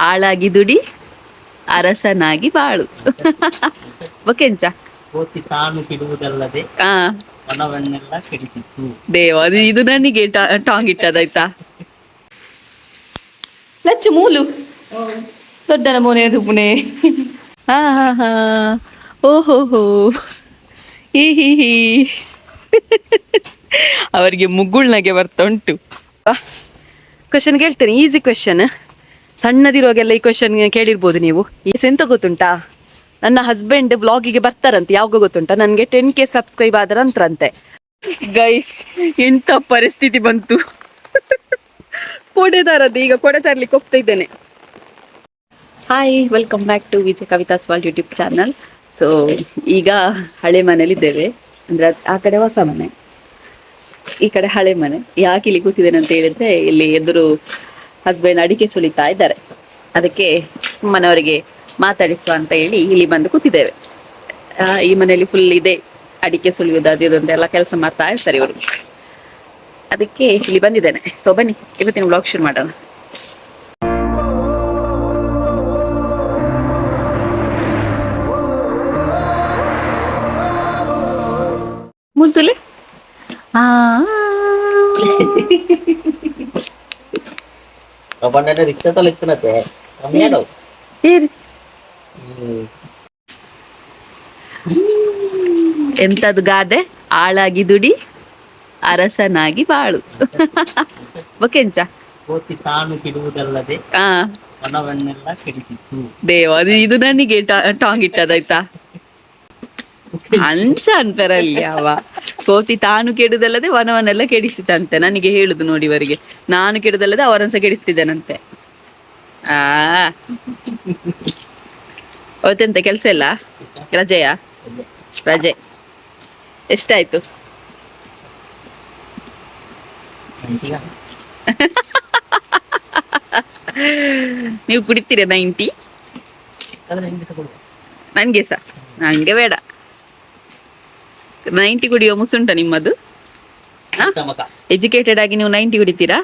ಆಳಾಗಿ ದುಡಿ ಅರಸನಾಗಿ ಬಾಳು. ಓಕೆಂಚ ತಾನು ಕೆಡುವುದಲ್ಲದೆ ಕೆಡಿಸಿತ್ತು. ದೇವ ಇದು ನನಗೆ ಟಾಂಗ್ ಇಟ್ಟದಾಯ್ತಾ ಲಚ್ಚು ಮೂಲು. ದೊಡ್ಡನ ಮೋನೆ ದುಪ್ಪುನೆ ಹಾ ಹಾ ಹಾ. ಓಹೋ ಹೋ. ಹಿ ಹಿ ಹಿ. ಅವರಿಗೆ ಮುಗುಳ್ನಗೆ ಬರ್ತಾ ಉಂಟು. ಕ್ವಶನ್ ಕೇಳ್ತೇನೆ ಈಸಿ ಕ್ವಶನ್ ಸಣ್ಣದಿರುವಾಗೆಲ್ಲ ಈ ಕ್ವಶನ್ ಕೇಳಿರ್ಬೋದು ನೀವು. ಎಂತ ಗೊತ್ತುಂಟಾ? ನನ್ನ ಹಸ್ಬೆಂಡ್ ಬ್ಲಾಗಿಗೆ ಬರ್ತಾರಂತೆ, ಯಾವಾಗ ಗೊತ್ತುಂಟಾ? ನನಗೆ ಟೆನ್ ಕೆ ಸಬ್ಸ್ಕ್ರೈಬ್ ಆದ ಗೈಸ್ ಎಂತ ಪರಿಸ್ಥಿತಿ ಬಂತು? ಕೊಡೆದಾರದ್ದು ಈಗ ಕೊಡೆ ತರ್ಲಿಕ್ಕೆ ಹೋಗ್ತಾ ಇದ್ದೇನೆ. Hi welcome back to Vijaya Kavitha ಸ್ವಾಲ್ YouTube channel so ಈಗ ಹಳೆ ಮನೇಲಿದ್ದೇವೆ. ಅಂದ್ರೆ ಅದ್- ಆ ಕಡೆ ಹೊಸ ಮನೆ. ಈ ಕಡೆ ಹಳೆ ಮನೆ. ಯಾಕೆ ಇಲ್ಲಿ ಕೂತಿದ್ದೇನೆ ಅಂತ ಹೇಳಿದ್ರೆ, ಇಲ್ಲಿ ಎದುರು ಹಸ್ಬೆಂಡ್ ಅಡಿಕೆ ಸುಲಿತಾ ಇದ್ದಾರೆ. ಅದಕ್ಕೆ ಸುಮ್ಮನವರಿಗೆ ಮಾತಾಡಿಸುವ ಅಂತ ಹೇಳಿ ಇಲ್ಲಿ ಬಂದು ಕೂತಿದ್ದೇವೆ. ಈ ಮನೆಯಲ್ಲಿ ಫುಲ್ ಇದೆ. ಅಡಿಕೆ ಸುಲಿಯೋದು ಅದು ಎಲ್ಲ ಕೆಲಸ ಮಾಡ್ತಾ ಇರ್ತಾರೆ ಇವರು. ಅದಕ್ಕೆ ಇಲ್ಲಿ ಬಂದಿದ್ದೇನೆ. ಸೊ ಬನ್ನಿ, ಇವತ್ತಿನ ಬ್ಲಾಗ್ ಶುರು ಮಾಡೋಣ. ಮುದ್ದುಲೆ ಆ. ಎಂತದು ಗಾದೆ? ಆಳಾಗಿ ದುಡಿ ಅರಸನಾಗಿ ಬಾಳು. ಓಕೆಂಚ ತಾನು ಕಿಡುವುದಲ್ಲದೆ ದೇವ ಅದು ಇದು ನನಗೆ ಟಾಂಗ್ ಇಟ್ಟದಾಯ್ತಾ? ಅಂಚ ಅನ್ಪರಲ್ಲಿ ಅವ ಕೋತಿ ತಾನು ಕೆಡುದಲ್ಲದೆ ವನವನ್ನೆಲ್ಲ ಕೆಡಿಸಿತಂತೆ ನನಗೆ ಹೇಳುದು ನೋಡಿ ಇವರಿಗೆ. ನಾನು ಕೆಡುದಲ್ಲದೆ ಅವರನ್ಸ ಕೆಡಿಸ್ತಿದ್ದೇನಂತೆ. ಆ. ಅವತ್ತೆಂತ ಕೆಲಸ ಇಲ್ಲ? ರಜೆಯ? ರಜೆ. ಎಷ್ಟಾಯ್ತು? ನೀವು ಕುಡಿತೀರಾ ನೈಂಟಿ ನನ್ಗೆ ನಂಗೆ ಸಹ. ನನಗೆ ಬೇಡ. ನೈಂಟಿ ಕುಡಿಯುವ ಮುಸುಂಟ ನಿಮ್ಮದು? ಎಜುಕೇಟೆಡ್ ಆಗಿ ನೀವು ನೈಂಟಿ ಕುಡಿತೀರಾ?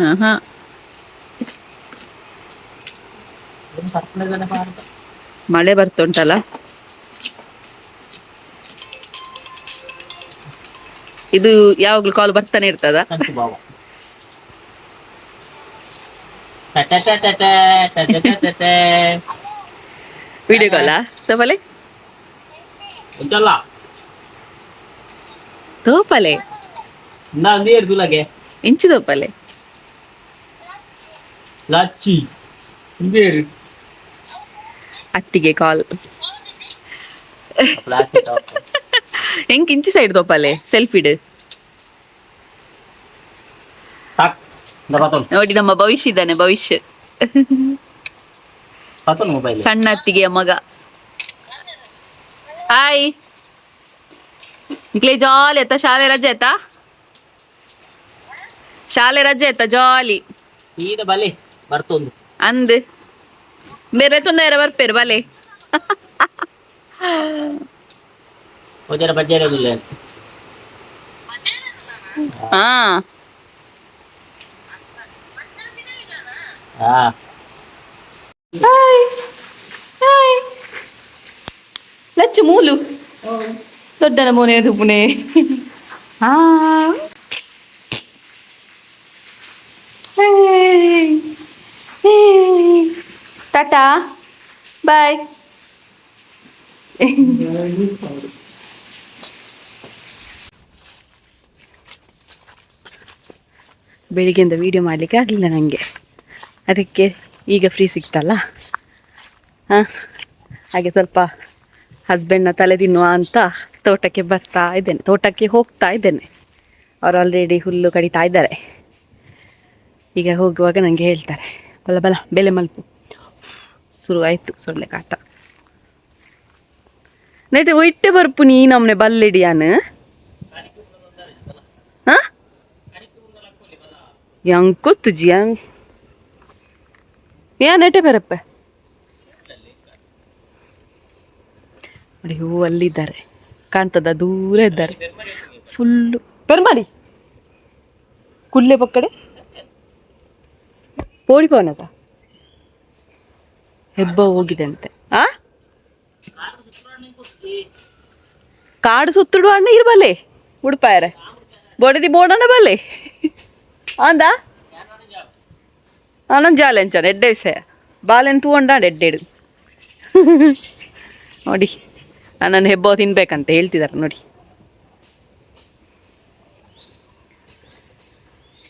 ಹಾ ಹಾ? ಮಳೆ ಬರ್ತುಂಟಲ್ಲ ಇದು ಯಾವಾಗ್ಲೂ ಕಾಲ್ ಬರ್ತಾನೆ ಇರ್ತದ. ವಿಡಿಯೋ ಕಾಲ ಉಂಟಲ್ಲ ತೋಪಲೆ ನಾ ನೀರು ತುಲಗೆ ಇಂಚು ತೋಪಲೆ ಲಚ್ಚಿ ನೀರು ಅತ್ತಿಗೆ ಕಾಲ್ ಪ್ಲಾಸ್ಟಿಕ್ ಹೆಂಗ್ ಇಂಚು ಸೈಡ್ ತೋಪಲೆ ಸೆಲ್ಫಿಡ್ ಸಾಕ್ ಇಂದ ಪತೊನ್ ನೋಡಿ ನಮ್ಮ ಭವಿಷ್ಯ ಇದ್ದಾನೆ ಭವಿಷ್ಯ ಪತೊನ್ ಮೊಬೈಲ್ ಸಣ್ಣ ಅತ್ತಿಗೆಯ ಮಗ ಹಾಯ್ ಇಕ್ಲೆ ಜಾಲಿ ಆಯ್ತಾ ಶಾಲೆ ರಜೆ ಆಯ್ತಾ ಶಾಲೆ ರಜೆ ಆಯ್ತಾ ಜಾಲಿ ಈಗ ಬಲೆ ಬರ್ತೊಂದು ಅಂದ್ ಬೇರೆ ತೊಂದರೆ ಬರ್ಪೇರು ಬಲೆ ಒಜರ ಬಜ್ಜರ ಬಿಲ್ಲ ಹಾ ಹಾ ಹಾಯ್ ಹಾಯ್ ಲಚ್ಚು ಮೂಲು ದೊಡ್ಡನ ಮೋನೆ ದುಪ್ಪುನೆ ಹಾ ಹೇಯ್. ಹೇಯ್. ಟಾಟಾ, ಬಾಯ್ ಬೆಳಿಗ್ಗೆಯಿಂದ ವಿಡಿಯೋ ಮಾಡಲಿಕ್ಕೆ ಆಗಲಿಲ್ಲ ನನಗೆ ಅದಕ್ಕೆ ಈಗ ಫ್ರೀ ಸಿಕ್ತಲ್ಲ ಹಾಂ ಹಾಗೆ ಸ್ವಲ್ಪ ಹಸ್ಬೆಂಡ್ನ ತಲೆ ತಿನ್ನುವ ಅಂತ ತೋಟಕ್ಕೆ ಬರ್ತಾ ಇದ್ದೇನೆ, ತೋಟಕ್ಕೆ ಹೋಗ್ತಾ ಇದ್ದೇನೆ. ಅವ್ರು ಆಲ್ರೆಡಿ ಹುಲ್ಲು ಕಡಿತಾ ಇದ್ದಾರೆ. ಈಗ ಹೋಗುವಾಗ ನನಗೆ ಹೇಳ್ತಾರೆ, ಬಲ ಬಲ, ಬೆಲೆ ಮಲ್ಪು. ಶುರುವಾಯಿತು ಸೊಳ್ಳೆ ಕಾಟ. ನೆಟ್ ಒಟ್ಟೆ ಬರ್ಪು ನೀ ನಮ್ಮನೆ ಬಲ್ಲಿಡಿಯಾನು ಹಾಂ? ಹೆಂಗ್ ಗೊತ್ತುಜಿ ಹೆಂಗ್ ಏನ್ ನೆಟೆ ಬರಪ್ಪ? ನೋಡಿ ಹೂ ಅಲ್ಲಿದ್ದಾರೆ ಕಾಣ್ತದ ದೂರ ಇದ್ದಾರೆ. ಫುಲ್ಲು ಬರ್ಮಾರಿ ಕುಲ್ಲೆ ಪಕ್ಕಡೆ ಓಡಿಪೋನದ ಹೆಬ್ಬ ಹೋಗಿದೆ ಅಂತೆ. ಆ? ಕಾಡು ಸುತ್ತುಡು ಅಣ್ಣ ಇರ್ಬಲ್ಲೆ ಉಡುಪಾಯರೆ. ಬೊಡದಿ ಬೋಡಣ್ಣ ಬಲ್ಲೆ. ಅಂದ? ಅಣ್ಣನ ಜಾಲೆ ಅಂಚಾನ ಎಡ್ಡೆ ವಿಷಯ. ಬಾಲೆನ್ ತೂಂಡ ಎಡ್ಡೆಡು ನೋಡಿ. ನನ್ನನ್ನು ಹೆಬ್ಬೋ ತಿನ್ಬೇಕಂತ ಹೇಳ್ತಿದ್ದಾರೆ ನೋಡಿ.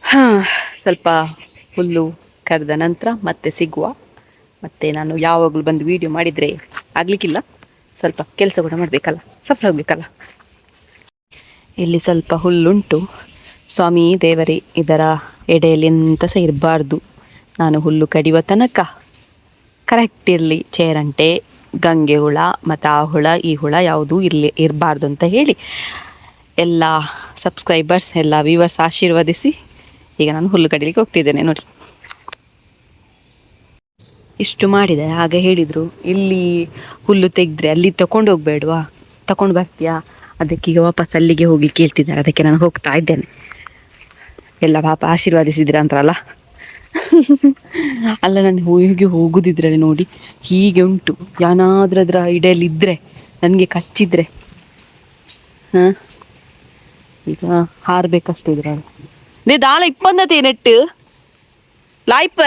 ಹಾಂ, ಸ್ವಲ್ಪ ಹುಲ್ಲು ಕರೆದ ನಂತರ ಮತ್ತೆ ಸಿಗುವ. ಮತ್ತೆ ನಾನು ಯಾವಾಗಲೂ ಬಂದು ವಿಡಿಯೋ ಮಾಡಿದರೆ ಆಗಲಿಕ್ಕಿಲ್ಲ. ಸ್ವಲ್ಪ ಕೆಲಸ ಕೂಡ ಮಾಡಬೇಕಲ್ಲ, ಸಫಲ ಆಗಬೇಕಲ್ಲ. ಇಲ್ಲಿ ಸ್ವಲ್ಪ ಹುಲ್ಲುಂಟು. ಸ್ವಾಮಿ ದೇವರೇ, ಇದರ ಎಡೆಯಲ್ಲಿ ಎಂತ ಸಹ ಇರಬಾರ್ದು. ನಾನು ಹುಲ್ಲು ಕಡಿಯುವ ತನಕ ಕರೆಕ್ಟ್ ಇರಲಿ ಚೇರಂಟೆ ಗಂಗೆ ಹುಳ, ಮತ್ತು ಆ ಹುಳ, ಈ ಹುಳ ಯಾವುದೂ ಇರಲಿ, ಇರಬಾರ್ದು ಅಂತ ಹೇಳಿ ಎಲ್ಲ ಸಬ್ಸ್ಕ್ರೈಬರ್ಸ್ ಎಲ್ಲ ವ್ಯೂವರ್ಸ್ ಆಶೀರ್ವದಿಸಿ ಈಗ ನಾನು ಹುಲ್ಲು ಕಡಿಲಿಕ್ಕೆ ಹೋಗ್ತಿದ್ದೇನೆ ನೋಡಿ. ಇಷ್ಟು ಮಾಡಿದೆ ಆಗ ಹೇಳಿದರು, ಇಲ್ಲಿ ಹುಲ್ಲು ತೆಗೆದ್ರೆ ಅಲ್ಲಿ ತಗೊಂಡು ಹೋಗ್ಬೇಡ್ವಾ ತಗೊಂಡು ಬರ್ತೀಯಾ? ಅದಕ್ಕೆ ಈಗ ವಾಪಸ್ ಅಲ್ಲಿಗೆ ಹೋಗಿ ಕೇಳ್ತಿದ್ದಾರೆ ಅದಕ್ಕೆ ನಾನು ಹೋಗ್ತಾ ಇದ್ದೇನೆ. ಎಲ್ಲ ಪಾಪ ಆಶೀರ್ವಾದಿಸಿದ್ರ ಅಂತಾರಲ್ಲ? ಅಲ್ಲ, ನಾನು ಹೋಗಿ ಹೋಗುದಿದ್ರೆ ನೋಡಿ, ಹೀಗೆ ಉಂಟು. ಯಾನಾದ್ರೂ ಅದರ ಇಡೆಯಲ್ಲಿ ಇದ್ರೆ ನನಗೆ ಕಚ್ಚಿದ್ರೆ. ಹಾಂ? ಈಗ ಹಾರಬೇಕಷ್ಟೇ ಇದ್ರ ದೇ, ದಾಳ ಇಪ್ಪಂದತೆ ನೆಟ್ಟು. ಲಾಯ್ಪ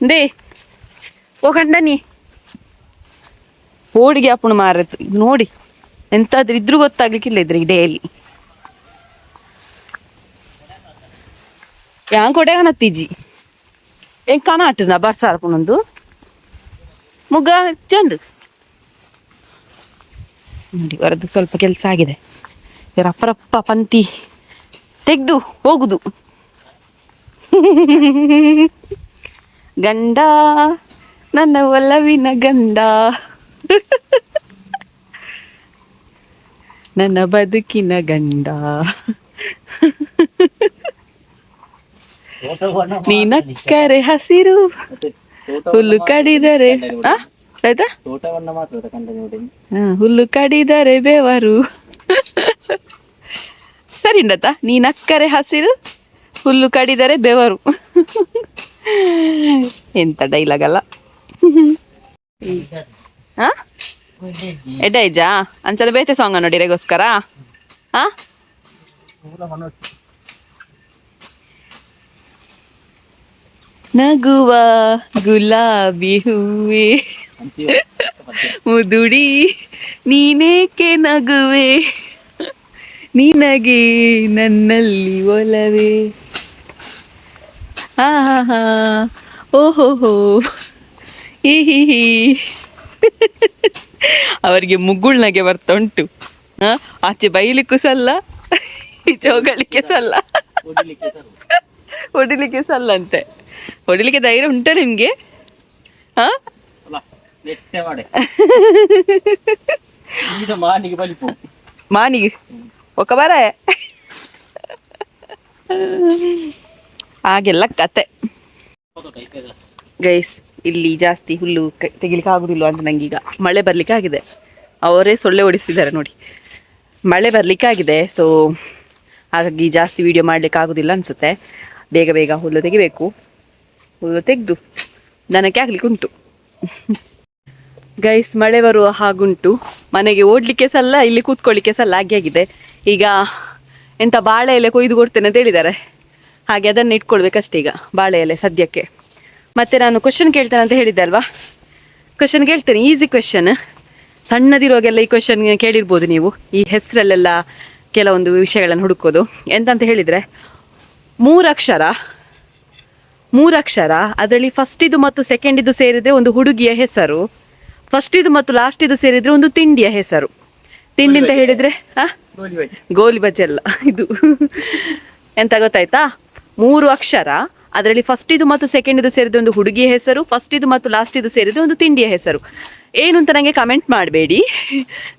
ದೇ, ಓ ಕಂಡನಿ ಹೋಡಿಗೆ ಅಪ್ಪಣ ಮಾರತ್ತು ನೋಡಿ, ಎಂತಾದ್ರೂ ಇದ್ರೂ ಗೊತ್ತಾಗ್ಲಿಕ್ಕಿಲ್ಲ ಇದ್ರೆ ಇಡೆಯಲ್ಲಿ ಕನತ್ತೀಜಿ ಹೆಂಗ್ ಕನ ಆಟನ ಬರ್ಸಾರ ಪುನೊಂದು ಮುಗ್ಗ ಚಂಡು ನೋಡಿ ಹೊರದು ಸ್ವಲ್ಪ ಕೆಲಸ ಆಗಿದೆ ರಪ್ಪ ರಪ್ಪ ಪಂತಿ ತೆಗ್ದು ಹೋಗುದು ಗಂಡ ನನ್ನ ಒಲವಿನ ಗಂಡ ನನ್ನ ಬದುಕಿನ ಗಂಡ ನೀನಕ್ಕರೆ ಹಸಿರು. ಹುಲ್ಲು ಕಡಿದರೆ? ಆಯ್ತಾ? ಹುಲ್ಲು ಕಡಿದರೆ ಬೇವರು. ಸರಿ ಉಂಡತ್ತ ನೀನಕ್ಕರೆ ಹಸಿರು ಹುಲ್ಲು ಕಡಿದರೆ ಬೆವರು. ಎಂತ ಡೈಲಾಗ್ ಅಲ್ಲ. ಹಾ ಎಡ್ಡೈಜಾ ಅಂಚನ ಬೇತೆ ಸಾಂಗ್ ನೋಡಿರೆಗೋಸ್ಕರ? ಹಾ ನಗುವ ಗುಲಾಬಿ ಹೂವೆ. ಮುದುಡಿ ನೀನೇಕೆ ನಗುವೆ? ನಿನಗೆ ನನ್ನಲ್ಲಿ ಒಲವೇ? ಹಾ ಹಾ. ಹಾ ಓಹೋ ಈ ಹಿ ಹಿ. ಅವರಿಗೆ ಮುಗುಳ್ನಗೆ ಬರ್ತಾ ಉಂಟು ಆ, ಆಚೆ ಬೈಲಿಕ್ಕೂ ಸಲ್ಲ ಈಚೆ ಹೋಗಲಿಕ್ಕೆ ಸಲ್ಲ. ಹೊಡಿಲಿಕ್ಕೆ ಸಲ್ಲಂತೆ ಹೊಡಿಲಿಕ್ಕೆ ಧೈರ್ಯ ಉಂಟ ನಿಮ್ಗೆ? ಹಾ? ಮಾನಿಗೆ ಒಕ್ಕ ಬರ ಹಾಗೆಲ್ಲ ಕತೆ. ಗೈಸ್ ಇಲ್ಲಿ ಜಾಸ್ತಿ ಹುಲ್ಲು ಕ- ತೆಗಿಲಿಕ್ಕೆ ಆಗುದಿಲ್ಲ ಅಂತ ನಂಗೀಗ. ಮಳೆ ಬರ್ಲಿಕ್ಕೆ ಆಗಿದೆ ಅವರೇ ಸೊಳ್ಳೆ ಓಡಿಸಿದ್ದಾರೆ ನೋಡಿ. ಮಳೆ ಬರ್ಲಿಕ್ಕೆ ಆಗಿದೆ ಸೊ ಹಾಗಾಗಿ ಜಾಸ್ತಿ ವಿಡಿಯೋ ಮಾಡ್ಲಿಕ್ಕೆ ಆಗುದಿಲ್ಲ ಅನ್ಸುತ್ತೆ. ಬೇಗ ಬೇಗ ಹುಲ್ಲು ತೆಗಿಬೇಕು. ಹುಲ್ಲು ತೆಗೆದು ದನಕ್ಕೆ ಆಗ್ಲಿಕ್ಕೆ ಉಂಟು. ಗೈಸ್ ಮಳೆ ಬರುವ ಹಾಗುಂಟು. ಮನೆಗೆ ಓಡ್ಲಿಕ್ಕೆ ಸಲ್ಲ, ಇಲ್ಲಿ ಕೂತ್ಕೊಳ್ಳಿಕ್ಕೆ ಸಲ್ಲ ಹಾಗೆ ಆಗಿದೆ. ಈಗ ಎಂತ ಬಾಳೆ ಎಲೆ ಕೊಯ್ದು ಕೊಡ್ತೇನೆ ಅಂತ ಹೇಳಿದ್ದಾರೆ. ಹಾಗೆ ಅದನ್ನು ಇಟ್ಕೊಳ್ಬೇಕಷ್ಟೇ ಈಗ ಬಾಳೆ ಎಲೆ ಸದ್ಯಕ್ಕೆ. ಮತ್ತೆ ನಾನು ಕ್ವಶನ್ ಕೇಳ್ತೇನೆ ಅಂತ ಹೇಳಿದ್ದೆ ಅಲ್ವಾ? ಕ್ವಶನ್ ಕೇಳ್ತೇನೆ ಈಸಿ ಕ್ವಶನ್ ಸಣ್ಣದಿರುವಾಗೆಲ್ಲ ಈ ಕ್ವಶನ್ ಕೇಳಿರ್ಬೋದು ನೀವು. ಈ ಹೆಸರಲ್ಲೆಲ್ಲ ಕೆಲವೊಂದು ವಿಷಯಗಳನ್ನು ಹುಡುಕೋದು. ಎಂತಂತ ಹೇಳಿದರೆ ಮೂರಕ್ಷರ ಮೂರಕ್ಷರ ಅದರಲ್ಲಿ ಫಸ್ಟಿದು ಮತ್ತು ಸೆಕೆಂಡಿದು ಸೇರಿದ್ರೆ ಒಂದು ಹುಡುಗಿಯ ಹೆಸರು ಫಸ್ಟಿದು ಮತ್ತು ಲಾಸ್ಟಿದು ಸೇರಿದ್ರೆ ಒಂದು ತಿಂಡಿಯ ಹೆಸರು. ತಿಂಡಿ ಅಂತ ಹೇಳಿದ್ರೆ ಆ? ಗೋಲಿ ಬಜ್ಜಿ ಅಲ್ಲ ಇದು. ಎಂತ ಗೊತ್ತಾಯ್ತಾ? ಮೂರು ಅಕ್ಷರ ಅದರಲ್ಲಿ ಫಸ್ಟಿದು ಮತ್ತು ಸೆಕೆಂಡಿದು ಸೇರಿದ ಒಂದು ಹುಡುಗಿಯ ಹೆಸರು ಫಸ್ಟಿದು ಮತ್ತು ಲಾಸ್ಟಿದು ಸೇರಿದ ಒಂದು ತಿಂಡಿಯ ಹೆಸರು. ಏನು ಅಂತ ನನಗೆ ಕಮೆಂಟ್ ಮಾಡಬೇಡಿ.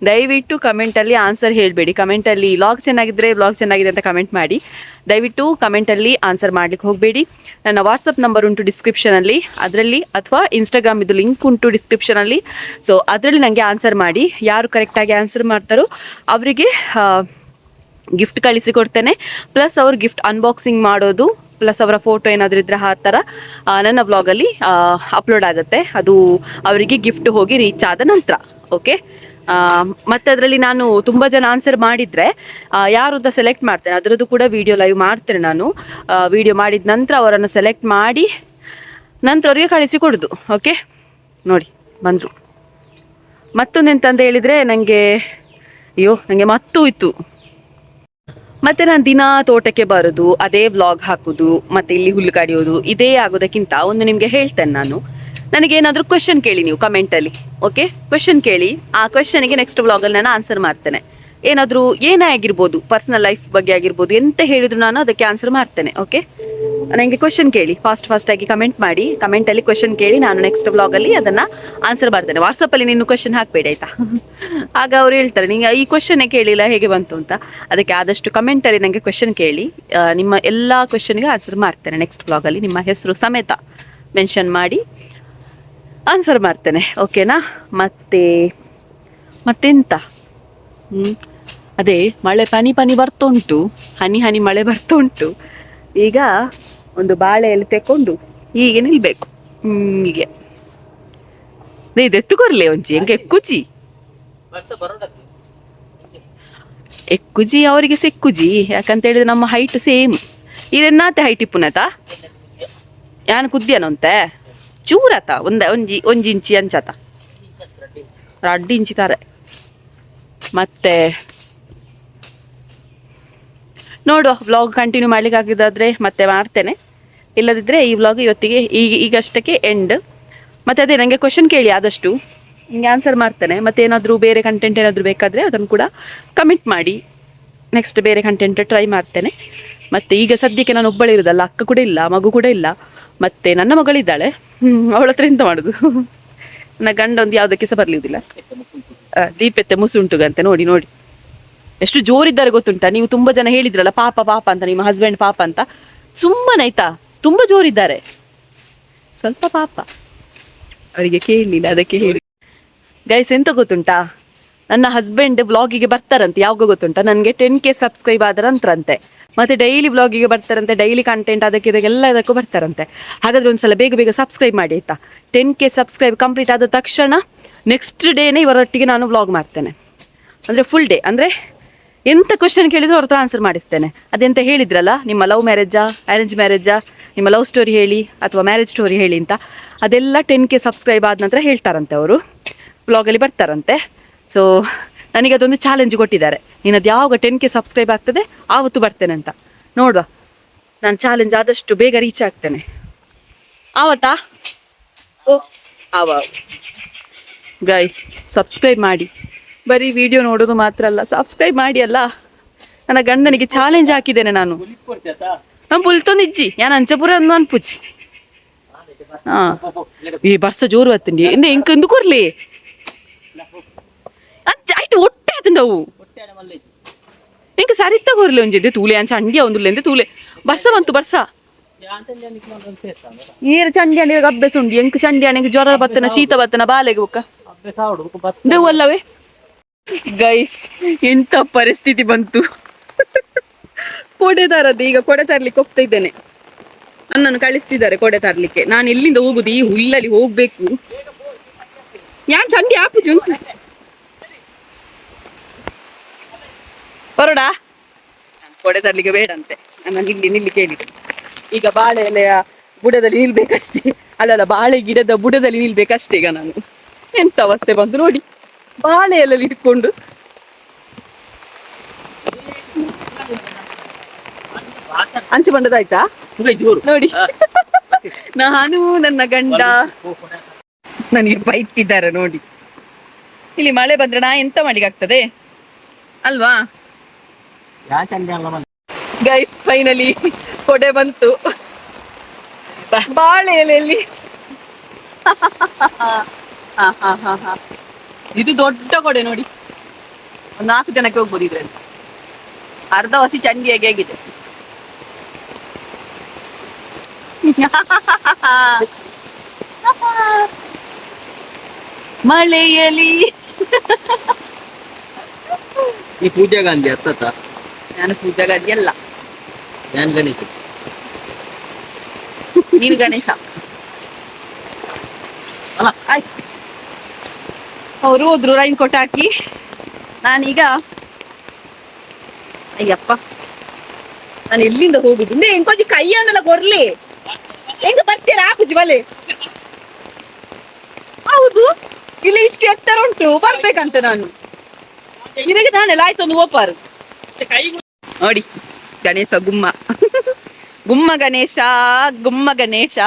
ದಯವಿಟ್ಟು ಕಮೆಂಟಲ್ಲಿ ಆನ್ಸರ್ ಹೇಳಬೇಡಿ. ಕಮೆಂಟಲ್ಲಿ ಲಾಗ್ ಚೆನ್ನಾಗಿದ್ದರೆ ಬ್ಲಾಗ್ ಚೆನ್ನಾಗಿದೆ ಅಂತ ಕಮೆಂಟ್ ಮಾಡಿ. ದಯವಿಟ್ಟು ಕಮೆಂಟಲ್ಲಿ ಆನ್ಸರ್ ಮಾಡ್ಲಿಕ್ಕೆ ಹೋಗಬೇಡಿ. ನನ್ನ ವಾಟ್ಸಪ್ ನಂಬರ್ ಉಂಟು ಡಿಸ್ಕ್ರಿಪ್ಷನಲ್ಲಿ ಅದರಲ್ಲಿ ಅಥವಾ ಇನ್ಸ್ಟಾಗ್ರಾಮ್ ಇದು ಲಿಂಕ್ ಉಂಟು ಡಿಸ್ಕ್ರಿಪ್ಷನಲ್ಲಿ ಸೊ ಅದರಲ್ಲಿ ನನಗೆ ಆನ್ಸರ್ ಮಾಡಿ. ಯಾರು ಕರೆಕ್ಟಾಗಿ ಆನ್ಸರ್ ಮಾಡ್ತಾರೋ ಅವರಿಗೆ ಗಿಫ್ಟ್ ಕಳಿಸಿ ಕೊಡ್ತೇನೆ. ಪ್ಲಸ್ ಅವ್ರು ಗಿಫ್ಟ್ ಅನ್ಬಾಕ್ಸಿಂಗ್ ಮಾಡೋದು ಪ್ಲಸ್ ಅವರ ಫೋಟೋ ಏನಾದರೂ ಇದ್ರೆ ಆ ಥರ ನನ್ನ ಬ್ಲಾಗಲ್ಲಿ ಅಪ್ಲೋಡ್ ಆಗುತ್ತೆ. ಅದು ಅವರಿಗೆ ಗಿಫ್ಟ್ ಹೋಗಿ ರೀಚ್ ಆದ ನಂತರ ಓಕೆ ಮತ್ತೆ ಅದರಲ್ಲಿ ನಾನು ತುಂಬ ಜನ ಆನ್ಸರ್ ಮಾಡಿದರೆ ಯಾರು ಅಂತ ಸೆಲೆಕ್ಟ್ ಮಾಡ್ತೇನೆ. ಅದರದ್ದು ಕೂಡ ವೀಡಿಯೋ ಲೈವ್ ಮಾಡ್ತೇನೆ ನಾನು. ವೀಡಿಯೋ ಮಾಡಿದ ನಂತರ ಅವರನ್ನು ಸೆಲೆಕ್ಟ್ ಮಾಡಿ, ನಂತರ ಅವರಿಗೆ ಕಳಿಸಿ ಕೊಡೋದು ಓಕೆ ನೋಡಿ, ಬಂದರು. ಮತ್ತೊಂದು ಎಂತಂದು ಹೇಳಿದರೆ ನನಗೆ ಅಯ್ಯೋ ನನಗೆ ಮತ್ತೂ ಇತ್ತು. ಮತ್ತೆ ನಾನು ದಿನ ತೋಟಕ್ಕೆ ಬರೋದು, ಅದೇ ವ್ಲಾಗ್ ಹಾಕೋದು, ಮತ್ತೆ ಇಲ್ಲಿ ಹುಲ್ಲು ಕಡಿಯೋದು ಇದೇ ಆಗೋದಕ್ಕಿಂತ ಒಂದು ನಿಮಗೆ ಹೇಳ್ತೇನೆ ನಾನು. ನನಗೆ ನನಗೇನಾದರೂ ಕ್ವಶನ್ ಕೇಳಿ ನೀವು ಕಮೆಂಟಲ್ಲಿ ಓಕೆ ಕ್ವಶನ್ ಕೇಳಿ, ಆ ಕ್ವಶನ್ಗೆ ನೆಕ್ಸ್ಟ್ ವ್ಲಾಗಲ್ಲಿ ನಾನು ಆನ್ಸರ್ ಮಾಡ್ತೇನೆ. ಏನಾದರೂ ಏನೇ ಆಗಿರ್ಬೋದು ಪರ್ಸನಲ್ ಲೈಫ್ ಬಗ್ಗೆ ಆಗಿರ್ಬೋದು, ಎಂತ ಹೇಳಿದ್ರು ನಾನು ಅದಕ್ಕೆ ಆನ್ಸರ್ ಮಾಡ್ತೇನೆ ಓಕೆ ನನಗೆ ಕ್ವಶನ್ ಕೇಳಿ ಫಾಸ್ಟ್ ಫಾಸ್ಟ್ ಆಗಿ ಕಮೆಂಟ್ ಮಾಡಿ ಕಮೆಂಟಲ್ಲಿ ಕ್ವಶನ್ ಕೇಳಿ ನಾನು ನೆಕ್ಸ್ಟ್ ವ್ಲಾಗಲ್ಲಿ ಅದನ್ನು ಆನ್ಸರ್ ಮಾಡ್ತೇನೆ. ವಾಟ್ಸಪ್ಪಲ್ಲಿ ನೀನು ಕ್ವಶನ್ ಹಾಕಬೇಡಿ ಆಯ್ತಾ? ಆಗ ಅವ್ರು ಹೇಳ್ತಾರೆ ನಿಂಗೆ ಈ ಕ್ವಶನ್ನೇ ಕೇಳಿಲ್ಲ, ಹೇಗೆ ಬಂತು ಅಂತ? ಅದಕ್ಕೆ ಆದಷ್ಟು ಕಮೆಂಟಲ್ಲಿ ನನಗೆ ಕ್ವಶನ್ ಕೇಳಿ ನಿಮ್ಮ ಎಲ್ಲ ಕ್ವೆಶನ್ಗೆ ಆನ್ಸರ್ ಮಾಡ್ತೇನೆ ನೆಕ್ಸ್ಟ್ ವ್ಲಾಗಲ್ಲಿ ನಿಮ್ಮ ಹೆಸರು ಸಮೇತ ಮೆನ್ಷನ್ ಮಾಡಿ ಆನ್ಸರ್ ಮಾಡ್ತೇನೆ ಓಕೆನಾ ಮತ್ತೆ, ಮತ್ತೆಂತ? ಹ್ಞೂ ಅದೇ, ಮಳೆ ಪನಿ ಪನಿ ಬರ್ತುಂಟು. ಹನಿ ಹನಿ ಮಳೆ ಬರ್ತುಂಟು. ಈಗ ಒಂದು ಬಾಳೆಯಲ್ಲಿ ತೆಕೊಂಡು ಹೀಗೆ ನಿಲ್ಬೇಕು. ಹೀಗೆ. ಇದು ಎತ್ತುಕೊರ್ಲೆ ಒಂಚಿ, ಹೆಂಗೆ ಎಕ್ಕುಜಿ ಎಕ್ಕುಜಿ ಅವರಿಗೆ ಸೆಕ್ಕುಜಿ ಯಾಕಂತ ಹೇಳಿದ್ರೆ ನಮ್ಮ ಹೈಟ್ ಸೇಮ್ ಇದೆನ್ನಾತೆ ಹೈಟ್ ಇಪ್ಪುನತ? ಯಾನು ಕುದ್ಯನಂತೆ ಚೂರತ, ಒಂದ, ಒಂಜಿ ಒಂಜಿ ಇಂಚಿ ಅಂಚತ. ರಡ್ಡಿ ಇಂಚಿ ತಾರೆ. ಮತ್ತೆ ನೋಡುವ. ವ್ಲಾಗ್ ಕಂಟಿನ್ಯೂ ಮಾಡ್ಲಿಕ್ಕೆ ಆಗಿದ್ದಾದ್ರೆ ಮತ್ತೆ ಮಾಡ್ತೇನೆ. ಇಲ್ಲದಿದ್ದರೆ ಈ ವ್ಲಾಗ್ ಇವತ್ತಿಗೆ ಈಗ, ಈಗಷ್ಟಕ್ಕೆ ಎಂಡ್ ಮತ್ತೆ ಅದೇ ನನಗೆ ಕ್ವಶನ್ ಕೇಳಿ ಆದಷ್ಟು. ನಿಮಗೆ ಆನ್ಸರ್ ಮಾಡ್ತೇನೆ. ಮತ್ತೆ ಏನಾದರೂ ಬೇರೆ ಕಂಟೆಂಟ್ ಏನಾದರೂ ಬೇಕಾದರೆ ಅದನ್ನು ಕೂಡ ಕಮೆಂಟ್ ಮಾಡಿ. ನೆಕ್ಸ್ಟ್ ಬೇರೆ ಕಂಟೆಂಟ್ ಟ್ರೈ ಮಾಡ್ತೇನೆ. ಮತ್ತೆ ಈಗ ಸದ್ಯಕ್ಕೆ ನಾನು ಒಬ್ಬಳೇ ಇರೋದಲ್ಲ, ಅಕ್ಕ ಕೂಡ ಇಲ್ಲ, ಮಗು ಕೂಡ ಇಲ್ಲ. ಮತ್ತೆ ನನ್ನ ಮಗಳಿದ್ದಾಳೆ. ಅವಳ ಹತ್ರ ಎಂತ ಮಾಡೋದು? ನನ್ನ ಗಂಡ ಒಂದು ಯಾವುದಕ್ಕೆ ಸಹ ಬರಲಿಲ್ಲ ದೀಪೆತ್ತೆ ಮುಸುಂಟುಗಂತೆ ನೋಡಿ ನೋಡಿ. ಎಷ್ಟು ಜೋರಿದ್ದಾರೆ ಗೊತ್ತುಂಟಾ? ನೀವು ತುಂಬಾ ಜನ ಹೇಳಿದ್ರಲ್ಲ, ಪಾಪ ಪಾಪ ಅಂತ, ನಿಮ್ಮ ಹಸ್ಬೆಂಡ್ ಪಾಪ ಅಂತ. ಸುಮ್ಮನೆ ಆಯ್ತಾ? ತುಂಬಾ ಜೋರಿದ್ದಾರೆ. ಸ್ವಲ್ಪ ಪಾಪ. ಅವರಿಗೆ ಕೇಳಲಿಲ್ಲ, ಅದಕ್ಕೆ ಹೇಳಿ. ಗೈಸ್ ಎಂತ ಗೊತ್ತುಂಟಾ? ನನ್ನ ಹಸ್ಬೆಂಡ್ ವ್ಲಾಗಿಗೆ ಬರ್ತಾರಂತೆ, ಯಾವಾಗ ಗೊತ್ತುಂಟಾ? ನನಗೆ ಟೆನ್ ಕೆ ಸಬ್ಸ್ಕ್ರೈಬ್ ಆದ ನಂತರಂತೆ. ಮತ್ತೆ ಡೈಲಿ ವ್ಲಾಗಿಗೆ ಬರ್ತಾರಂತೆ ಡೈಲಿ ಕಂಟೆಂಟ್ ಅದಕ್ಕೆ ಇದಕ್ಕೆ ಎಲ್ಲದಕ್ಕೂ ಬರ್ತಾರಂತೆ. ಹಾಗಾದ್ರೆ ಒಂದ್ಸಲ ಬೇಗ ಬೇಗ ಸಬ್ಸ್ಕ್ರೈಬ್ ಮಾಡಿ, ಆಯ್ತಾ? ಟೆನ್ ಕೆ ಸಬ್ಸ್ಕ್ರೈಬ್ ಕಂಪ್ಲೀಟ್ ಆದ ತಕ್ಷಣ ನೆಕ್ಸ್ಟ್ ಡೇನೇ ಇವರೊಟ್ಟಿಗೆ ನಾನು ವ್ಲಾಗ್ ಮಾಡ್ತೇನೆ. ಅಂದರೆ ಫುಲ್ ಡೇ ಅಂದರೆ ಎಂಥ ಕ್ವಶನ್ ಕೇಳಿದ್ರು ಅವ್ರ ಆನ್ಸರ್ ಮಾಡಿಸ್ತೇನೆ. ಅದೆಂತ ಹೇಳಿದ್ರಲ್ಲ, ನಿಮ್ಮ ಲವ್ ಮ್ಯಾರೇಜಾ ಅರೇಂಜ್ ಮ್ಯಾರೇಜಾ ನಿಮ್ಮ ಲವ್ ಸ್ಟೋರಿ ಹೇಳಿ ಅಥವಾ ಮ್ಯಾರೇಜ್ ಸ್ಟೋರಿ ಹೇಳಿ ಅಂತ. ಅದೆಲ್ಲ ಟೆನ್ ಕೆ ಸಬ್ಸ್ಕ್ರೈಬ್ ಆದ ನಂತರ ಹೇಳ್ತಾರಂತೆ ಅವರು. ಬ್ಲಾಗಲ್ಲಿ ಬರ್ತಾರಂತೆ. ಸೊ ನನಗೆ ಅದೊಂದು ಚಾಲೆಂಜ್ ಕೊಟ್ಟಿದ್ದಾರೆ. ನೀನು ಅದು ಯಾವಾಗ ಟೆನ್ ಕೆ ಸಬ್ಸ್ಕ್ರೈಬ್ ಆಗ್ತದೆ, ಆವತ್ತು ಬರ್ತೇನೆ ಅಂತ. ನೋಡುವ. ನಾನು ಚಾಲೆಂಜ್ ಆದಷ್ಟು ಬೇಗ ರೀಚ್ ಆಗ್ತೇನೆ. ಆವತ್ತಾ? ಓ, ಆವ ಗೈಸ್ ಸಬ್ಸ್ಕ್ರೈಬ್ ಮಾಡಿ. ಬರೀ ವಿಡಿಯೋ ನೋಡೋದು ಮಾತ್ರ ಅಲ್ಲ ಸಬ್ಸ್ಕ್ರೈಬ್ ಮಾಡಿ ಅಲ್ಲ. ನನ್ನ ಗಂಡನಿಗೆ ಚಾಲೆಂಜ್ ಹಾಕಿದ್ದೇನೆ ನಾನು. ನಾನು ಪುಲ್ತೊಂದಿಜ್ಜಿ ಯಾನ್ ಅಂಚಪುರ ಅಂದು ಅನ್ಪುಜಿ ಹಾ. ಈ ಬರ್ಸ ಜೋರು ಬತ್ತಂಡಿ ಇಂದ ಇಂಕ ಎಂದು ಕೊರ್ಲಿ ಆಯ್ತು ಒಟ್ಟೆ ಆತಂಡವು ಇಂಕ ಸರಿತ ಕೊರ್ಲಿ ಒಂಜಿದ್ದೆ ತೂಲೆ ಅಂಚ ಅಂಡಿಯ ಒಂದುಲ್ಲ ಎಂದೆ ತೂಲೆ. ಬರ್ಸ ಬಂತು ಬರ್ಸ. ಏರ್ ಚಂಡಿ ಅಣ್ಣಿಗೆ ಅಭ್ಯಾಸ ಉಂಡಿ ಎಂಕ್ ಚಂಡಿ ಅಣ್ಣಿಗೆ ಜ್ವರ ಬತ್ತನ ಶೀತ ಬತ್ತನ ಬಾಲೆಗೆ ಬೊಕ್ಕ ಅಭ್ಯಾಸ ಆಡು ಬತ್ ದೇವು ಅಲ್ಲವೇ ಗೈಸ್ ಎಂತ ಪರಿಸ್ಥಿತಿ ಬಂತು? ಕೊಡೆ ತರದ್ದು ಈಗ ಕೊಡೆ ತರ್ಲಿಕ್ಕೆ ಹೋಗ್ತಾ ಇದ್ದೇನೆ. ನನ್ನನ್ನು ಕಳಿಸ್ತಿದ್ದಾರೆ ಕೊಡೆ ತರ್ಲಿಕ್ಕೆ. ನಾನು ಎಲ್ಲಿಂದ ಹೋಗುದು? ಈ ಹುಲ್ಲಲ್ಲಿ ಹೋಗ್ಬೇಕು. ಯಾನ್ ಚಂಡಿ ಆಪುಜಿ ಉಂಟು ಬರೋಡ? ಕೊಡೆ ತರ್ಲಿಕ್ಕೆ ಬೇಡಂತೆ. ನನ್ನ ನಾನು ಇಲ್ಲಿ ನಿಲ್ಲಿ ಕೇಳಿದೆ ಈಗ ಬಾಳೆ ಎಲೆಯ ಬುಡದಲ್ಲಿ ನಿಲ್ಬೇಕಷ್ಟೇ. ಅಲ್ಲಲ್ಲ, ಬಾಳೆ ಗಿಡದ ಬುಡದಲ್ಲಿ ನಿಲ್ಬೇಕಷ್ಟೇ ಈಗ ನಾನು. ಎಂತ ಅವಸ್ಥೆ ಬಂತು ನೋಡಿ. ಬಾಳೆ ಎಲೆಯಲ್ಲಿ ಇಟ್ಕೊಂಡು. ಅಂಚೆ ಬಂಡದಾಯ್ತಾ ನೋಡಿ. ನಾನು ನನ್ನ ಗಂಡ. ನನಗೆ ಬೈತಿದ್ದಾರೆ ನೋಡಿ. ಇಲ್ಲಿ ಮಳೆ ಬಂದ್ರೆ ನಾ ಎಂತ ಅಲ್ವಾ? ಚಂಡಿ ಅಲ್ಲ ಮಲ್ಲಿ ಗೈಸ್ ಫೈನಲಿ ಕೊಡೆ ಬಂತು. ಬಾಳೆ ಎಲೆಯಲ್ಲಿ ಹಾ, ಹಾ, ಹಾ, ಹಾ. ಇದು ದೊಡ್ಡ ಕೊಡೆ ನೋಡಿ. ಒಂದು ನಾಲ್ಕು ಜನಕ್ಕೆ ಹೋಗ್ಬೋದು ಇದ್ರಲ್ಲಿ. ಅರ್ಧ ಹಸಿ ಚಂಡಿಯಾಗಿ ಆಗಿದೆ ಮಳೆಯಲಿ ಈ ಪೂಜಾ ಗಾಂಧಿ ಅರ್ಥ ನಾನು ಪೂಜಾಗಾದಿ ಅಲ್ಲ. ನಾನು ಗಣೇಶ. ನೀನು ಗಣೇಶ. ಅಲ್ಲ. ಆಯ್ತು. ಅವರು ಹೋದ್ರು ರೈನ್ ಕೋಟ್ ಹಾಕಿ. ನಾನೀಗ, ಅಯ್ಯಪ್ಪ, ನಾನು ಎಲ್ಲಿಂದ ಹೋಗುದು? ಇಂದೇ ಕೊಂಚ ಕೈಯನ್ನೆಲ್ಲ ಕೊರ್ಲಿ. ಹೆಂಗ ಬರ್ತೀರಾ? ಆಪುಜಿ ಬಲೆ ಹೌದು, ಇಲ್ಲಿ ಇಷ್ಟು ಎತ್ತರ ಉಂಟು, ಬರ್ಬೇಕಂತ ನಾನು. ನಿನಗೆ ನಾನೆಲ್ಲ ಆಯ್ತು ಒಂದು ಓಪಾರು. ನೋಡಿ, ಗಣೇಶ ಗುಮ್ಮ. ಗುಮ್ಮ ಗಣೇಶ ಗುಮ್ಮ ಗಣೇಶ.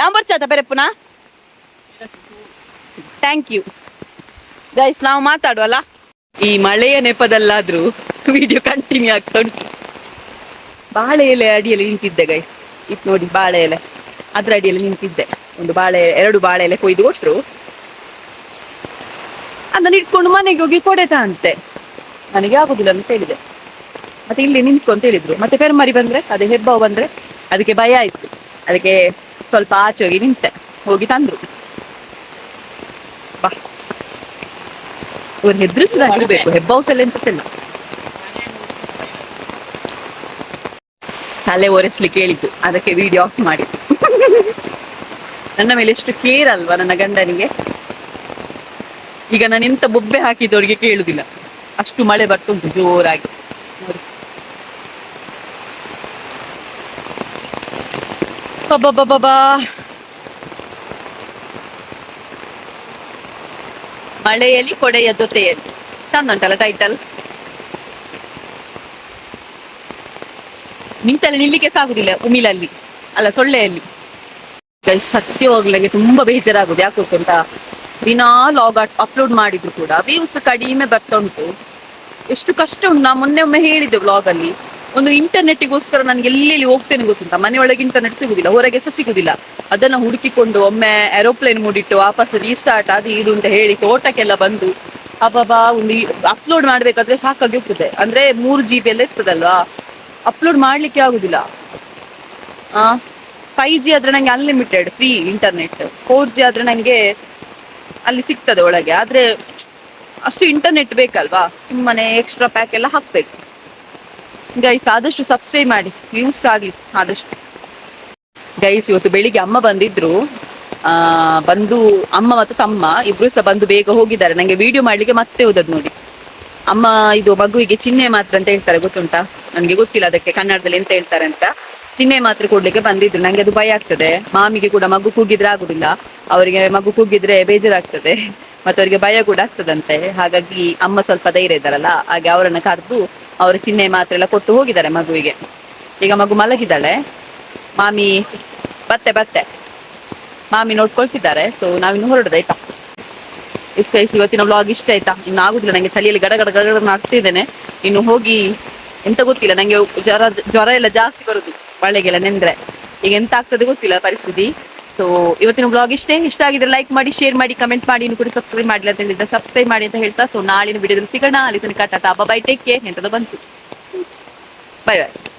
ಯಾವ ಬರ್ಚಾತ ಪುನಃ ಥ್ಯಾಂಕ್ ಯು ಗೈಸ್ ನಾವು ಮಾತಾಡುವಲ್ಲ? ಈ ಮಳೆಯ ನೆಪದಲ್ಲಾದ್ರೂ ವಿಡಿಯೋ ಕಂಟಿನ್ಯೂ ಆಗ್ತಾ ಉಂಟು. ಬಾಳೆ ಎಲೆ ಅಡಿಯಲ್ಲಿ ನಿಂತಿದ್ದೆ ಗೈಸ್ ಇತ್ತು ನೋಡಿ, ಬಾಳೆ ಎಲೆ. ಅದ್ರ ಅಡಿಯಲ್ಲಿ ನಿಂತಿದ್ದೆ. ಒಂದು ಬಾಳೆ, ಎರಡು ಬಾಳೆ ಎಲೆ ಕೊಯ್ದು ಕೊಟ್ರು. ಅದನ್ನ ಇಟ್ಕೊಂಡು ಮನೆಗೆ ಹೋಗಿ ಕೊಡೆತ ಅಂತೆ ನನಗೆ ಆಗುದಿಲ್ಲ ಅಂತ ಹೇಳಿದೆ. ಮತ್ತೆ ಇಲ್ಲಿ ನಿಂತ್ಕೊ ಅಂತ ಹೇಳಿದ್ರು. ಮತ್ತೆ ಪೆರ್ಮರಿ ಬಂದ್ರೆ, ಅದೇ ಹೆಬ್ಬಾವು ಬಂದ್ರೆ, ಅದಕ್ಕೆ ಭಯ ಆಯ್ತು. ಅದಕ್ಕೆ ಸ್ವಲ್ಪ ಆಚೆ ಹೋಗಿ ನಿಂತೆ. ಹೋಗಿ ತಂದ್ರು. ಬಾ. ಇವ್ರು ಹೆದ್ರಿಸಿದಾಗಿರ್ಬೇಕು ಹೆಬ್ಬಾವು ಸೆಲ್ಲ ಎಂತ ಸೆಲ್ಲ ತಲೆ ಒರೆಸ್ಲಿಕ್ಕೆ ಹೇಳಿದ್ದು ಅದಕ್ಕೆ ವಿಡಿಯೋ ಆಫ್ ಮಾಡಿ ನನ್ನ ಮೇಲೆ ಎಷ್ಟು ಕೇರ್ ಅಲ್ವಾ ನನ್ನ ಗಂಡನಿಗೆ? ಈಗ ನಾನು ಎಂತ ಬೊಬ್ಬೆ ಹಾಕಿದವ್ರಿಗೆ ಕೇಳುದಿಲ್ಲ. ಅಷ್ಟು ಮಳೆ ಬರ್ತುಂಟು ಜೋರಾಗಿ. ನೋಡಿ. ಮಳೆಯಲ್ಲಿ ಕೊಡೆಯ ಜೊತೆಯಲ್ಲಿ. ಚಂದ ಉಂಟಲ್ಲ ಟೈಟಲ್ ನಿಂತಲ್ಲಿ ನಿಲ್ಲಿಕ್ಕೆ ಸಾಗುದಿಲ್ಲ, ಉಮಿಲಲ್ಲಿ. ಅಲ್ಲ, ಸೊಳ್ಳೆಯಲ್ಲಿ. ಸತ್ಯ ಸತ್ಯವಾಗ್ಲಾಗೆ ತುಂಬಾ ಬೇಜಾರಾಗುದು ಯಾಕೆ ಗೊತ್ತುಂಟಾ ದಿನಾ ಲಾಗ್ ಅಪ್ಲೋಡ್ ಮಾಡಿದ್ರು ಕೂಡ. ವ್ಯೂಸ್ ಕಡಿಮೆ ಬರ್ತಾ ಉಂಟು. ಎಷ್ಟು ಕಷ್ಟ ಉಂಟು. ನಾ ಮೊನ್ನೆ ಒಮ್ಮೆ ಹೇಳಿದ್ದೆ ವ್ಲಾಗ್ ಅಲ್ಲಿ. ಒಂದು ಇಂಟರ್ನೆಟ್ಗೋಸ್ಕರ ನಾನು ಎಲ್ಲೆಲ್ಲಿ ಹೋಗ್ತೇನೆ ಗೊತ್ತುಂಟಾ? ಮನೆಯೊಳಗೆ ಇಂಟರ್ನೆಟ್ ಸಿಗುದಿಲ್ಲ, ಹೊರಗೆ ಸಹ ಸಿಗುದಿಲ್ಲ. ಅದನ್ನ ಹುಡುಕಿಕೊಂಡು ಒಮ್ಮೆ ಏರೋಪ್ಲೇನ್ ಮೂಡಿಟ್ಟು ವಾಪಸ್ ರೀಸ್ಟಾರ್ಟ್ ಅದು ಇದು ಅಂತ ಹೇಳಿ ತೋಟಕ್ಕೆಲ್ಲ ಬಂದು ಅಬ್ಬಬ್ಬಾ ಒಂದು ಅಪ್ಲೋಡ್ ಮಾಡ್ಬೇಕಾದ್ರೆ ಸಾಕಾಗಿ ಹೋಗ್ತದೆ. ಅಂದ್ರೆ ಮೂರು ಜಿ ಬಿ ಎಲ್ಲ ಇರ್ತದಲ್ವಾ? ಅಪ್ಲೋಡ್ ಮಾಡ್ಲಿಕ್ಕೆ ಆಗುದಿಲ್ಲ. ಆ? ಫೈವ್ ಜಿ ಆದ್ರೆ ನಂಗೆ unlimited free internet four G ಆದ್ರೆ ನಂಗೆ ಅಲ್ಲಿ ಸಿಗ್ತದೆ ಒಳಗೆ. ಆದ್ರೆ ಅಷ್ಟು ಇಂಟರ್ನೆಟ್ ಬೇಕಲ್ವಾ? ಸುಮ್ಮನೆ ಎಕ್ಸ್ಟ್ರಾ ಪ್ಯಾಕ್ ಎಲ್ಲ ಹಾಕ್ಬೇಕು. ಗೈಸ್ ಆದಷ್ಟು ಸಬ್ಸ್ಕ್ರೈಬ್ ಮಾಡಿ. ವ್ಯೂಸ್ ಆಗ್ಲಿ, ಆದಷ್ಟು. ಗೈಸ್ ಇವತ್ತು ಬೆಳಿಗ್ಗೆ ಅಮ್ಮ ಬಂದಿದ್ರು. ಬಂದು ಅಮ್ಮ ಮತ್ತು ತಮ್ಮ ಇಬ್ರು ಸಹ ಬಂದು ಬೇಗ ಹೋಗಿದ್ದಾರೆ. ನಂಗೆ ವಿಡಿಯೋ ಮಾಡ್ಲಿಕ್ಕೆ ಮತ್ತೆ ಹೋದದ್ದು ನೋಡಿ. ಅಮ್ಮ, ಇದು ಮಗುವಿಗೆ ಚಿಹ್ನೆ ಮಾತ್ರ ಅಂತ ಹೇಳ್ತಾರೆ, ಗೊತ್ತುಂಟಾ? ನನಗೆ ಗೊತ್ತಿಲ್ಲ ಅದಕ್ಕೆ ಕನ್ನಡದಲ್ಲಿ ಎಂತ ಹೇಳ್ತಾರೆ ಅಂತ. ಚಿಹ್ನೆ ಮಾತ್ರ ಕೊಡ್ಲಿಕ್ಕೆ ಬಂದಿದ್ರು. ನಂಗೆ ಅದು ಭಯ ಆಗ್ತದೆ. ಮಾಮಿಗೆ ಕೂಡ ಮಗು ಕೂಗಿದ್ರೆ ಆಗುದಿಲ್ಲ. ಅವರಿಗೆ ಮಗು ಕೂಗಿದ್ರೆ ಬೇಜಾರಾಗ್ತದೆ. ಮತ್ತೆ ಅವರಿಗೆ ಭಯ ಕೂಡ ಆಗ್ತದಂತೆ. ಹಾಗಾಗಿ ಅಮ್ಮ ಸ್ವಲ್ಪ ಧೈರ್ಯ ಇದ್ದಾರಲ್ಲ. ಹಾಗೆ ಅವರನ್ನ ಕರೆದು ಅವರ ಚಿಹ್ನೆ ಮಾತ್ರ ಎಲ್ಲ ಕೊಟ್ಟು ಹೋಗಿದ್ದಾರೆ ಮಗುವಿಗೆ. ಈಗ ಮಗು ಮಲಗಿದ್ದಾಳೆ. ಮಾಮಿ ಬತ್ತೆ ಬತ್ತೆ. ಮಾಮಿ ನೋಡ್ಕೊಳ್ತಿದ್ದಾರೆ ಸೊ ನಾವಿನ್ನು ಹೊರಡುದಾಯ್ತಾ? ಇಷ್ಟ ಇಷ್ಟ ಇವತ್ತಿನ ವ್ಲಾಗ್ ಇಷ್ಟ ಆಯ್ತಾ? ಇನ್ನು ಆಗುದಿಲ್ಲ, ನಂಗೆ ಚಳಿಯಲ್ಲಿ ಗಡ ಗಡ ಗಡ ಗಡ ಮಾಡ್ತಿದ್ದೇನೆ ಇನ್ನು ಹೋಗಿ, ಎಂತ ಗೊತ್ತಿಲ್ಲ, ನಂಗೆ ಜ್ವರ ಜ್ವರ ಎಲ್ಲ ಜಾಸ್ತಿ ಬರುದು, ಮಳೆಗೆಲ್ಲ ನೆಂದ್ರೆ. ಈಗ ಎಂತ ಆಗ್ತದೆ ಗೊತ್ತಿಲ್ಲ ಪರಿಸ್ಥಿತಿ. ಸೊ ಇವತ್ತಿನ ಬ್ಲಾಗ್ ಇಷ್ಟೇ. ಇಷ್ಟ ಆಗಿದ್ರೆ ಲೈಕ್ ಮಾಡಿ ಶೇರ್ ಮಾಡಿ ಕಮೆಂಟ್ ಮಾಡಿ. ಇನ್ನು ಕೂಡ ಸಬ್ಸ್ಕ್ರೈಬ್ ಮಾಡಿ ಅಂತ ಹೇಳಿದ್ರೆ ಸಬ್ಸ್ಕ್ರೈಬ್ ಮಾಡಿ ಅಂತ ಹೇಳ್ತಾ. ಸೊ ನಾಳಿನ ವಿಡಿಯೋದಲ್ಲಿ ಸಿಗೋಣ. ಅಲ್ಲಿ ತನಕ ಟಾಟಾ ಬೈ ಟೇಕ್ ಕೇರ್ ಎಂತದ ಬಂತು. ಬಾಯ್ ಬೈ